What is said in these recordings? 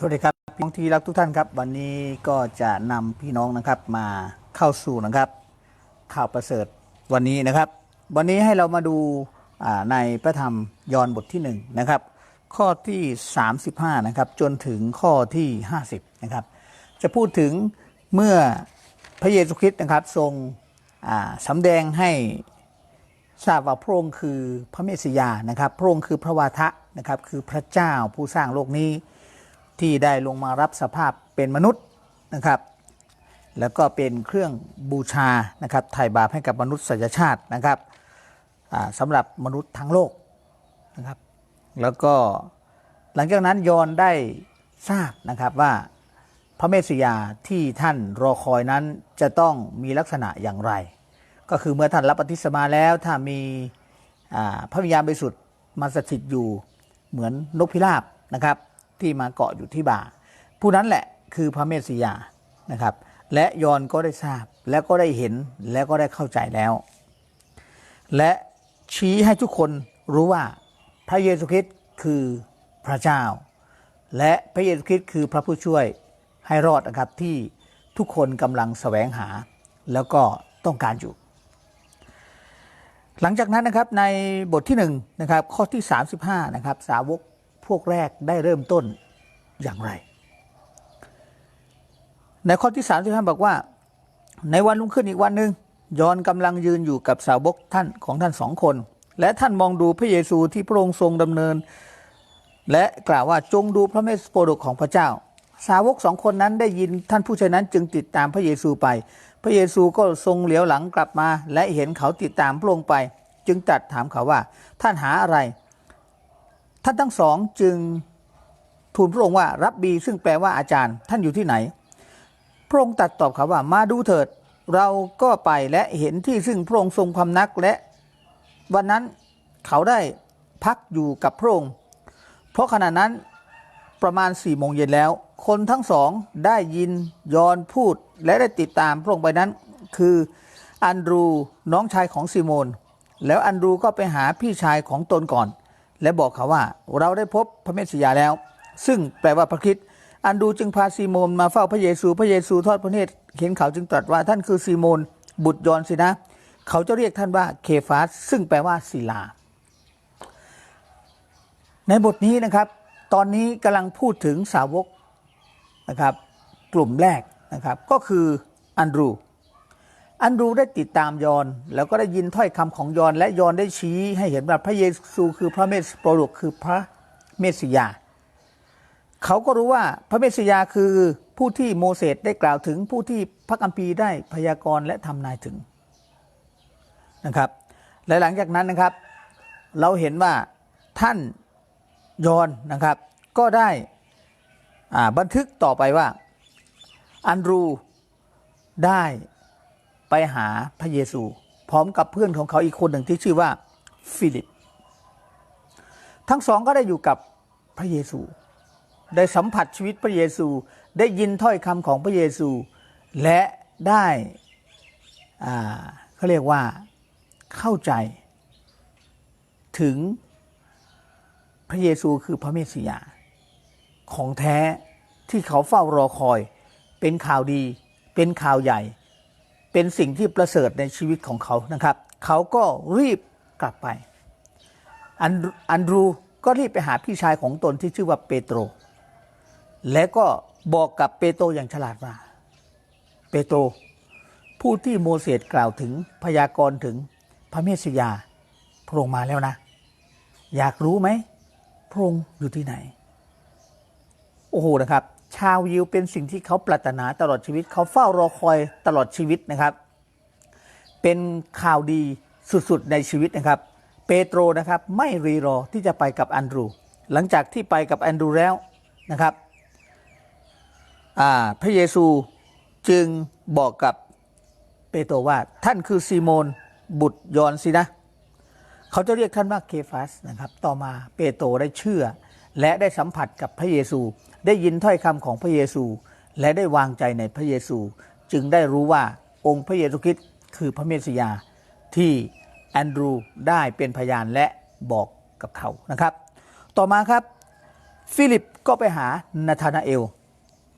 สวัสดีครับพี่น้องที่รักทุกท่านครับ วันนี้ก็จะนำพี่น้องนะครับมาเข้าสู่นะครับ ข่าวประเสริฐวันนี้นะครับ วันนี้ให้เรามาดูในพระธรรมยอห์นบทที่1นะครับข้อที่ 35นะครับจนถึงข้อที่ 50นะครับจะพูดถึงเมื่อพระเยซูคริสต์นะครับทรงสำแดงให้ทราบว่าพระองค์คือพระเมสสิยานะครับพระองค์คือพระวาทะนะครับคือพระเจ้าผู้สร้างโลกนี้ ที่ได้ลงมารับสภาพเป็นมนุษย์นะครับ แล้วก็เป็นเครื่องบูชานะครับไถ่บาปให้กับมนุษยชาตินะครับสำหรับมนุษย์ทั้งโลกนะครับ แล้วก็หลังจากนั้นยอนได้ทราบนะครับว่าพระเมสสิยาที่ท่านรอคอยนั้นจะต้องมีลักษณะอย่างไร ก็คือเมื่อท่านรับปฏิสมาแล้วถ้ามีพระวิญญาณบริสุทธิ์มาสถิตอยู่เหมือนนกพิราบนะครับ ที่มาเกาะอยู่ที่บ่า ผู้นั้นแหละคือพระเมสสิยานะครับ และยอนก็ได้ทราบแล้วก็ได้เห็นแล้วก็ได้เข้าใจแล้ว และชี้ให้ทุกคนรู้ว่าพระเยซูคริสต์คือพระเจ้า และพระเยซูคริสต์คือพระผู้ช่วยให้รอดนะครับที่ทุกคนกำลังแสวงหาแล้วก็ต้องการอยู่ หลังจากนั้นนะครับในบทที่หนึ่งนะครับข้อที่ 35นะครับสาวก พวกแรกได้เริ่มต้นอย่างไร ในข้อที่35บอกว่า ในวันรุ่งขึ้นอีกวันหนึ่งยอนกำลังยืนอยู่กับสาวกท่านของท่านสองคน และท่านมองดูพระเยซูที่พระองค์ทรงดำเนิน และกล่าวว่าจงดูพระเมสโปรดกของพระเจ้า สาวกสองคนนั้นได้ยินท่านผู้ชายนั้นจึงติดตามพระเยซูไป พระเยซูก็ทรงเหลียวหลังกลับมา และเห็นเขาติดตามพระองค์ไป จึงตรัสถามเขาว่า ท่านหาอะไร ท่านทั้งสองจึงทูลพระองค์ว่ารับบีซึ่งแปลว่าอาจารย์ ท่านอยู่ที่ไหน พระองค์ตรัสตอบเขาว่ามาดูเถิด เราก็ไปและเห็นที่ซึ่งพระองค์ทรงพำนักและ วันนั้นเขาได้พักอยู่กับพระองค์ เพราะขณะนั้นประมาณสี่โมงเย็นแล้ว คนทั้งสองได้ยินยอนพูดและได้ติดตามพระองค์ไปนั้น คืออันดรูน้องชายของซิโมน แล้วอันดรูก็ไปหาพี่ชายของตนก่อน และบอกเขาว่าเราได้พบพระเมสสิยาแล้ว ซึ่งแปลว่าพระคริสต์อันดูจึงพาซีโมนมาเฝ้าพระเยซู พระเยซูทอดพระเนตรเห็นเขาจึงตรัสว่าท่านคือซีโมนบุตรยอนสินะ เขาจะเรียกท่านว่าเคฟาสซึ่งแปลว่าศิลา ในบทนี้นะครับ ตอนนี้กำลังพูดถึงสาวกนะครับ กลุ่มแรกนะครับ ก็คืออันดรู อันดรูได้ติดตามยอน แล้วก็ได้ยินถ้อยคำของยอนและยอนได้ชี้ให้เห็นว่าพระเยซูคือพระเมสโปรดกคือพระเมสสิยา เขาก็รู้ว่าพระเมสสิยาคือผู้ที่โมเสสได้กล่าวถึงผู้ที่พระกัมภีร์ได้พยากรณ์และทำนายถึงนะครับและหลังจากนั้นนะครับ เราเห็นว่าท่านยอนนะครับ ก็ได้บันทึกต่อไปว่า อันรูได้ ไปหาพระเยซู พร้อมกับเพื่อนของเขาอีกคนหนึ่งที่ชื่อว่าฟิลิป ทั้งสองก็ได้อยู่กับพระเยซู ได้สัมผัสชีวิตพระเยซูได้ยินถ้อยคำของพระเยซู และได้เขาเรียกว่าเข้าใจ ถึงพระเยซูคือพระเมสสิยา ของแท้ที่เขาเฝ้ารอคอย เป็นข่าวดี เป็นข่าวใหญ่ เป็นสิ่งที่ประเสริฐในชีวิตของเขานะครับ เขาก็รีบกลับไปอันอันดรูก็รีบไปหาพี่ชายของตนที่ชื่อว่าเปโตร และก็บอกกับเปโตรอย่างฉลาดว่า เปโตร ผู้ที่โมเสสกล่าวถึงพยากรณ์ถึงพระเมสสิยาพระองค์มาแล้วนะ อยากรู้ไหมพระองค์อยู่ที่ไหน โอ้โหนะครับ ชาวยิวเป็นสิ่งที่เขาปรารถนาตลอดชีวิต เขาเฝ้ารอคอยตลอดชีวิตนะครับ เป็นข่าวดีสุดๆในชีวิตนะครับ เปโตรนะครับไม่รีรอที่จะไปกับอันดรู หลังจากที่ไปกับอันดรูแล้วนะครับพระเยซูจึงบอกกับเปโตรว่าท่านคือซีโมนบุตรยอนสินะ เขาจะเรียกท่านว่าเคฟาสนะครับ ต่อมาเปโตรได้เชื่อ และได้สัมผัสกับพระเยซู ได้ยินถ้อยคำของพระเยซู และได้วางใจในพระเยซู จึงได้รู้ว่าองค์พระเยซูคริสต์คือพระเมสสิยา ที่แอนดรูได้เป็นพยานและบอกกับเขานะครับ ต่อมาครับ ฟิลิปก็ไปหานาธานาเอล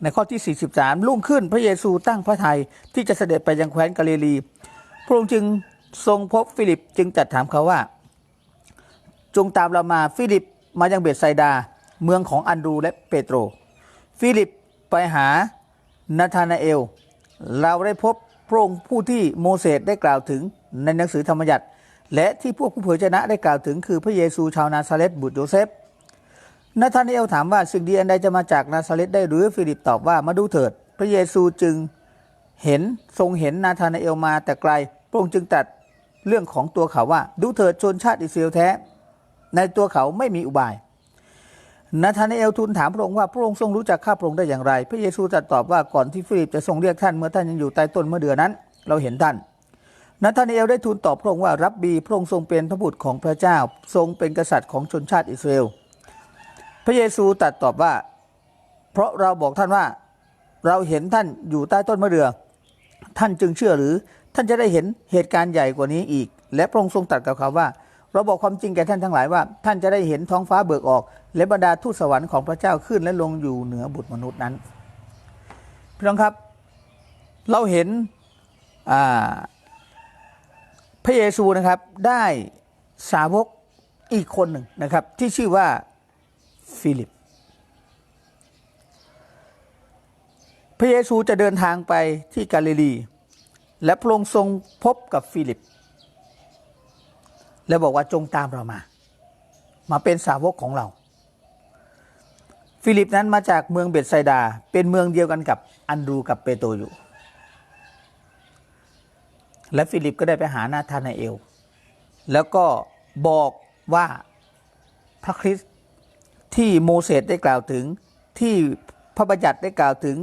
ในข้อที่ 43รุ่งขึ้นพระเยซูตั้งพระทัยที่จะเสด็จไปยังแคว้นกาลิลี พระองค์จึงทรงพบฟิลิปจึงตรัดถามเขาว่า จงตามเรามาฟิลิป มายังเบตไซดา เมืองของอันดูและเปโตร ฟิลิปไปหานาธานาเอล เราได้พบพระองค์ผู้ที่โมเสสได้กล่าวถึงในหนังสือธรรมยัติและที่พวกผู้เผยชนะได้กล่าวถึงคือพระเยซูชาวนาซาเรตบุตรโยเซฟนาธานาเอลถามว่าสิ่งดีอันใดจะมาจากนาซาเรตได้หรือฟิลิปตอบว่ามาดูเถิด พระเยซูจึงเห็นทรงเห็นนาธานาเอลมาแต่ไกล พระองค์จึงตัดเรื่องของตัวเขาว่า ดูเถิดชนชาติอิสราเอลแท้ ในตัวเขาไม่มีอุบายนาธานเอลทูลถามพระองค์ว่าพระองค์ทรงรู้จักข้าพระองค์ได้อย่างไร พระเยซูตรัสตอบว่าก่อนที่ฟิลิปจะทรงเรียกท่านเมื่อท่านยังอยู่ใต้ต้นมะเดื่อนั้น เราเห็นท่านนาธานเอลได้ทูลตอบพระองค์ว่ารับบีพระองค์ทรงเป็นพระบุตรของพระเจ้าทรงเป็นกษัตริย์ของชนชาติอิสราเอลพระเยซูตรัสตอบว่า เพราะเราบอกท่านว่าเราเห็นท่านอยู่ใต้ต้นมะเดื่อท่านจึงเชื่อหรือท่านจะได้เห็นเหตุการณ์ใหญ่กว่านี้อีก และพระองค์ทรงตรัสกับเขาว่า เราบอกความจริงแก่ท่านทั้งหลายว่า ท่านจะได้เห็นท้องฟ้าเบิกออก และบรรดาทูตสวรรค์ของพระเจ้าขึ้นและลงอยู่เหนือบุตรมนุษย์นั้นพี่น้องครับ เราเห็นพระเยซูนะครับได้สาวกอีกคนหนึ่งนะครับ ที่ชื่อว่าฟิลิป พระเยซูจะเดินทางไปที่กาลิลี และพระองค์ทรงพบกับฟิลิป และบอกว่าจงตามเรามา มาเป็นสาวกของเรา ฟิลิปนั้นมาจากเมืองเบตไซดา เป็นเมืองเดียวกันกับอันดรูกับเปโตรอยู่ และฟิลิปก็ได้ไปหานาธานาเอล แล้วก็บอกว่าพระคริสต์ที่โมเสสได้กล่าวถึงที่พระบัญญัติได้กล่าวถึง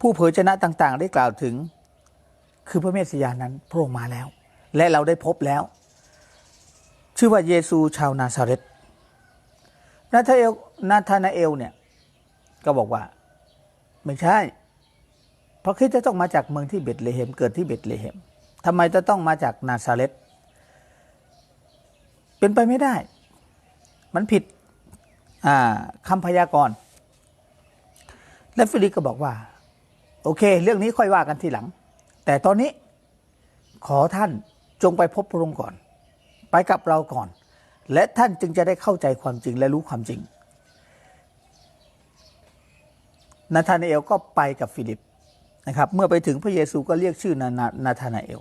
ผู้เผยชนะต่าง ๆ ได้กล่าวถึง คือพระเมสสิยานั้นพระองค์มาแล้ว และเราได้พบแล้ว ชื่อว่าเยซูชาวนาซาเรตนาธาเอลนาธานาเอลเนี่ยก็บอกว่าไม่ใช่เพราะคริสต์จะต้องมาจากเมืองที่เบตเลเฮมเกิดที่เบตเลเฮมทำไมจะต้องมาจากนาซาเรตเป็นไปไม่ได้ มันผิดอ่าคำพยากรณ์และฟิลิปก็บอกว่า โอเค เรื่องนี้ค่อยว่ากันทีหลัง แต่ตอนนี้ขอท่านจงไปพบพระองค์ก่อน ไปกับเราก่อน และท่านจึงจะได้เข้าใจความจริงและรู้ความจริง นาธานาเอลก็ไปกับฟิลิปนะครับ เมื่อไปถึงพระเยซูก็เรียกชื่อนานานาธานาเอล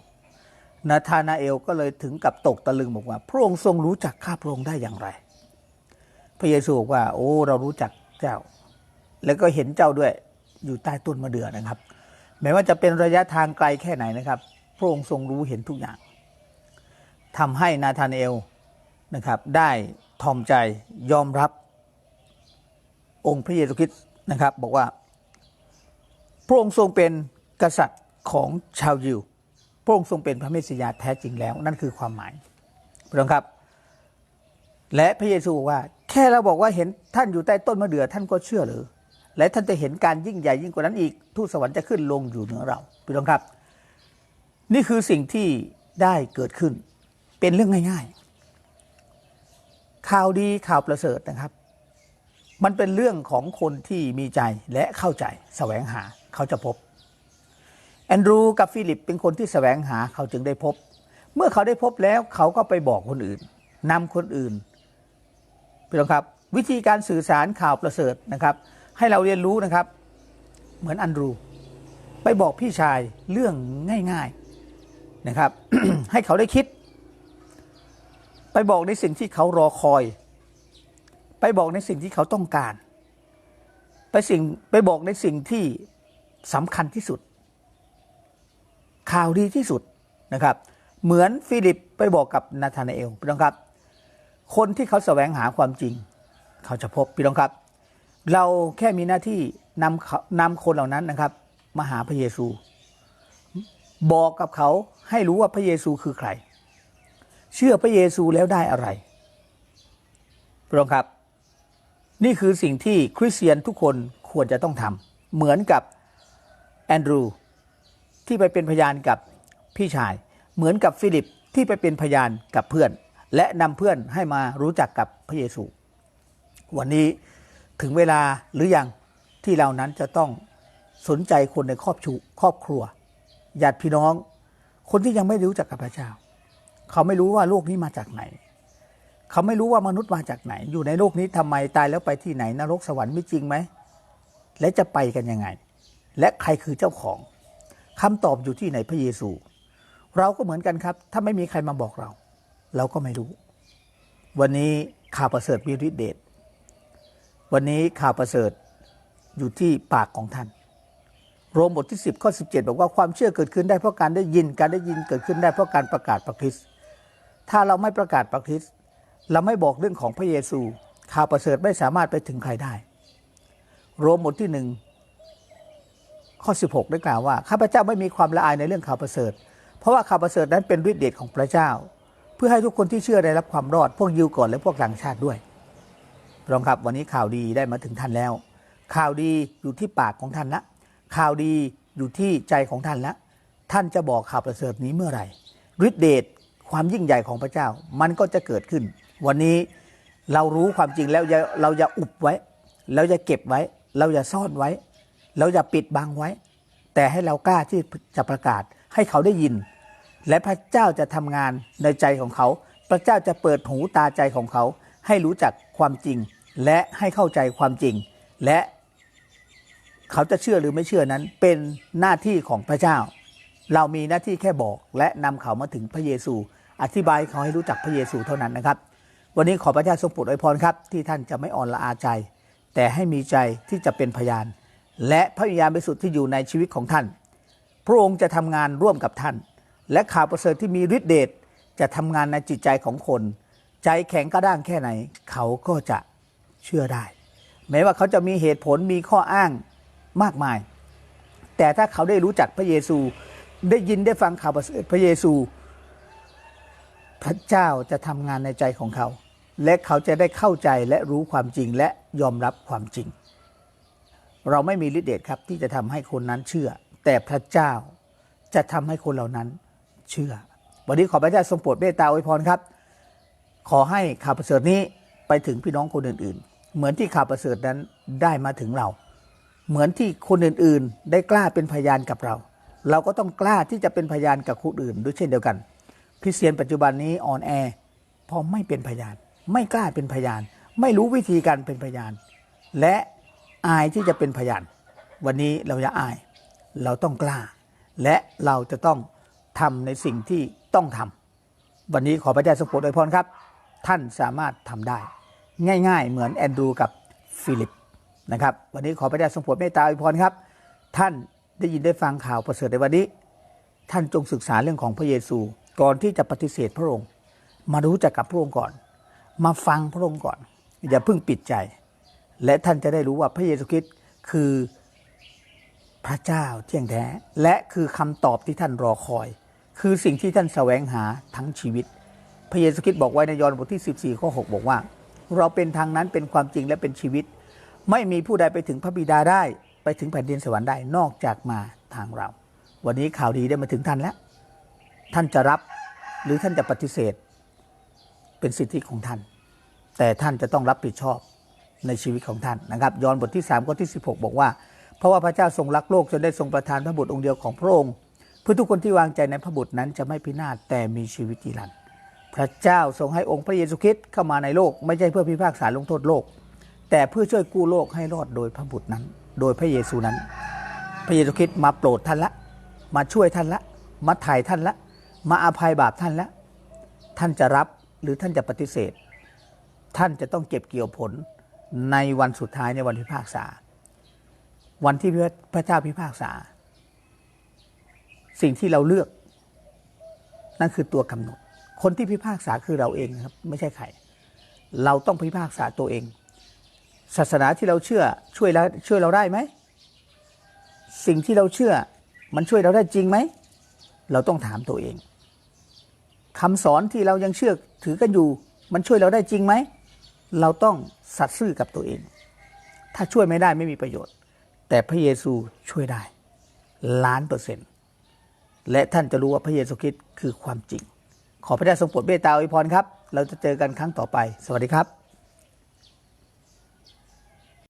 นาธานาเอลก็เลยถึงกับตกตะลึงบอกว่า พระองค์ทรงรู้จักข้าพระองค์ได้อย่างไร พระเยซูบอกว่า โอ้เรารู้จักเจ้า แล้วก็เห็นเจ้าด้วยอยู่ใต้ต้นมะเดื่อนะครับแม้ว่าจะเป็นระยะทางไกลแค่ไหนนะครับ พระองค์ทรงรู้เห็นทุกอย่าง ทำให้นาธานเอลนะครับได้ทอมใจยอมรับองค์พระเยซูคริสต์นะครับบอกว่า พระองค์ทรงเป็นกษัตริย์ของชาวยิว พระองค์ทรงเป็นพระเมสสิยาแท้จริงแล้ว นั่นคือความหมายพี่น้องครับ และพระเยซูบอกว่า แค่เราบอกว่าเห็นท่านอยู่ใต้ต้นมะเดื่อท่านก็เชื่อหรือ และท่านจะเห็นการยิ่งใหญ่ยิ่งกว่านั้นอีกทูตสวรรค์จะขึ้นลงอยู่เหนือเราพี่น้องครับ นี่คือสิ่งที่ได้เกิดขึ้น เป็นเรื่องง่าย ๆ ข่าวดีข่าวประเสริฐนะครับ มันเป็นเรื่องของคนที่มีใจและเข้าใจแสวงหาเขาจะพบ แอนดรูกับฟิลิปเป็นคนที่แสวงหาเขาจึงได้พบ เมื่อเขาได้พบแล้วเขาก็ไปบอกคนอื่นนำคนอื่นพี่น้องครับ วิธีการสื่อสารข่าวประเสริฐนะครับ ให้เราเรียนรู้นะครับ เหมือนอันดรู ไปบอกพี่ชายเรื่องง่าย ๆนะครับ ให้เขาได้คิด ไปบอกในสิ่งที่เขารอคอย ไปบอกในสิ่งที่เขาต้องการ ไปสิ่งไปบอกในสิ่งที่สำคัญที่สุด ข่าวดีที่สุดนะครับ เหมือนฟิลิปไปบอกกับนาธานาเอลพี่น้องครับ คนที่เขาแสวงหาความจริง เขาจะพบพี่น้องครับ เราแค่มีหน้าที่นำนำคนเหล่านั้นนะครับ มาหาพระเยซู บอกกับเขาให้รู้ว่าพระเยซูคือใคร เชื่อพระเยซูแล้วได้อะไรพี่น้องครับ นี่คือสิ่งที่คริสเตียนทุกคนควรจะต้องทำเหมือนกับแอนดรูที่ไปเป็นพยานกับพี่ชาย เหมือนกับฟิลิปที่ไปเป็นพยานกับเพื่อน และนำเพื่อนให้มารู้จักกับพระเยซู วันนี้ถึงเวลาหรือยังที่เรานั้นจะต้องสนใจคนในครอบชูครอบครัวญาติพี่น้อง คนที่ยังไม่รู้จักกับพระเจ้า เขาไม่รู้ว่าโลกนี้มาจากไหน เขาไม่รู้ว่ามนุษย์มาจากไหน อยู่ในโลกนี้ทำไมตายแล้วไปที่ไหนนรกสวรรค์ไม่จริงไหมและจะไปกันยังไง และใครคือเจ้าของคำตอบอยู่ที่ในพระเยซู เราก็เหมือนกันครับ ถ้าไม่มีใครมาบอกเรา เราก็ไม่รู้ วันนี้ข่าวประเสริฐมีฤทธิเดชวันนี้ข่าวประเสริฐอยู่ที่ปากของท่านโรมบทที่ 10 ข้อ 17 บอกว่าความเชื่อเกิดขึ้นได้เพราะการได้ยินการได้ยินเกิดขึ้นได้เพราะการประกาศพระคริสต์ ถ้าเราไม่ประกาศพระคริสต์เราไม่บอกเรื่องของพระเยซู ข่าวประเสริฐไม่สามารถไปถึงใครได้ โรมบทที่หนึ่งข้อ 16 ได้กล่าวว่าข้าพเจ้าไม่มีความละอายในเรื่องข่าวประเสริฐ เพราะว่าข่าวประเสริฐนั้นเป็นฤทธิเดชของพระเจ้า เพื่อให้ทุกคนที่เชื่อได้รับความรอด พวกยิวก่อนและพวกต่างชาติด้วยรองครับวันนี้ข่าวดีได้มาถึงท่านแล้ว ข่าวดีอยู่ที่ปากของท่านละข่าวดีอยู่ที่ใจของท่านละท่านจะบอกข่าวประเสริฐนี้เมื่อไหร่ฤทธิเดช ความยิ่งใหญ่ของพระเจ้ามันก็จะเกิดขึ้น วันนี้เรารู้ความจริงแล้วเราอย่าอุบไว้เราจะเก็บไว้ เราอย่าซ่อนไว้ เราอย่าปิดบังไว้ แต่ให้เรากล้าที่จะประกาศให้เขาได้ยิน และพระเจ้าจะทำงานในใจของเขา พระเจ้าจะเปิดหูตาใจของเขา ให้รู้จักความจริง และให้เข้าใจความจริง และเขาจะเชื่อหรือไม่เชื่อนั้น เป็นหน้าที่ของพระเจ้า เรามีหน้าที่แค่บอกและนำเขามาถึงพระเยซู อธิบายเขาให้รู้จักพระเยซูเท่านั้นนะครับ วันนี้ขอพระเจ้าทรงโปรดอวยพรครับ ที่ท่านจะไม่อ่อนละอาใจ แต่ให้มีใจที่จะเป็นพยาน และพระวิญญาณบริสุทธิ์ที่อยู่ในชีวิตของท่าน พระองค์จะทำงานร่วมกับท่าน และข่าวประเสริฐที่มีฤทธิเดชจะทำงานในจิตใจของคน ใจแข็งกระด้างแค่ไหน เขาก็จะเชื่อได้ แม้ว่าเขาจะมีเหตุผลมีข้ออ้างมากมาย แต่ถ้าเขาได้รู้จักพระเยซูได้ยินได้ฟังข่าวประเสริฐพระเยซู พระเจ้าจะทำงานในใจของเขา และเขาจะได้เข้าใจและรู้ความจริงและยอมรับความจริง เราไม่มีฤทธิ์เดชครับที่จะทำให้คนนั้นเชื่อ แต่พระเจ้าจะทำให้คนเหล่านั้นเชื่อ วันนี้ขอพระเจ้าทรงโปรดเมตตาอวยพรครับ ขอให้ข่าวประเสริฐนี้ไปถึงพี่น้องคนอื่นๆ เหมือนที่ข่าวประเสริฐนั้นได้มาถึงเรา เหมือนที่คนอื่นๆ ได้กล้าเป็นพยานกับเรา เราก็ต้องกล้าที่จะเป็นพยานกับคนอื่นด้วยเช่นเดียวกัน คริสเตียนปัจจุบันนี้อ่อนแอเพราะไม่เป็นพยาน ไม่กล้าเป็นพยาน ไม่รู้วิธีการเป็นพยาน และอายที่จะเป็นพยาน วันนี้เราอย่าอาย เราต้องกล้า และเราจะต้องทำในสิ่งที่ต้องทำวันนี้ขอพระเจ้าทรงโปรดอวยพรครับ ท่านสามารถทำได้ ง่าย ๆ เหมือนแอนดรูกับฟิลิปนะครับ วันนี้ขอพระเจ้าทรงโปรดเมตตาอวยพรครับ ท่านได้ยินได้ฟังข่าวประเสริฐในวันนี้ ท่านจงศึกษาเรื่องของพระเยซู ก่อนที่จะปฏิเสธพระองค์ มารู้จักกับพระองค์ก่อน มาฟังพระองค์ก่อน อย่าเพิ่งปิดใจ และท่านจะได้รู้ว่าพระเยซูคริสต์คือพระเจ้าเที่ยงแท้ และคือคำตอบที่ท่านรอคอย คือสิ่งที่ท่านแสวงหาทั้งชีวิต พระเยซูคริสต์บอกไว้ในยอห์นบทที่ 14ข้อ6บอกว่า เราเป็นทางนั้นเป็นความจริงและเป็นชีวิต ไม่มีผู้ใดไปถึงพระบิดาได้ ไปถึงแผ่นดินสวรรค์ได้นอกจากมาทางเรา วันนี้ข่าวดีได้มาถึงท่านแล้ว ท่านจะรับหรือท่านจะปฏิเสธ เป็นสิทธิของท่าน แต่ท่านจะต้องรับผิดชอบในชีวิตของท่านนะครับยอห์นบทที่3ข้อที่ 16 บอกว่า เพราะว่าพระเจ้าทรงรักโลกจนได้ทรงประทานพระบุตรองค์เดียวของพระองค์เพื่อทุกคนที่วางใจในพระบุตรนั้นจะไม่พินาศแต่มีชีวิตนิรันดร์พระเจ้าทรงให้องค์พระเยซูคริสต์เข้ามาในโลก ไม่ใช่เพื่อพิพากษาลงโทษโลก แต่เพื่อช่วยกู้โลกให้รอดโดยพระบุตรนั้น โดยพระเยซูนั้น พระเยซูคริสต์มาโปรดท่านละ มาช่วยท่านละ มาไถ่ท่านละ มาอาภัยบาปท่านและท่านจะรับหรือท่านจะปฏิเสธ ท่านจะต้องเก็บเกี่ยวผลในวันสุดท้ายในวันพิพากษา วันที่พระเจ้าพิพากษา สิ่งที่เราเลือก นั่นคือตัวกำหนด คนที่พิพากษาคือเราเองนะครับ ไม่ใช่ใครเราต้องพิพากษาตัวเอง ศาสนาที่เราเชื่อช่วยแล้วช่วยเราได้ไหม สิ่งที่เราเชื่อมันช่วยเราได้จริงไหม เราต้องถามตัวเอง คำสอนที่เรายังเชื่อถือกันอยู่ มันช่วยเราได้จริงไหม เราต้องสัตย์ซื่อกับตัวเอง ถ้าช่วยไม่ได้ไม่มีประโยชน์ แต่พระเยซูช่วยได้ล้านเปอร์เซ็นต์และท่านจะรู้ว่าพระเยซูคริสต์คือความจริง ขอพระเจ้าทรงโปรดเมตตาอวยพรครับ เราจะเจอกันครั้งต่อไป สวัสดีครับ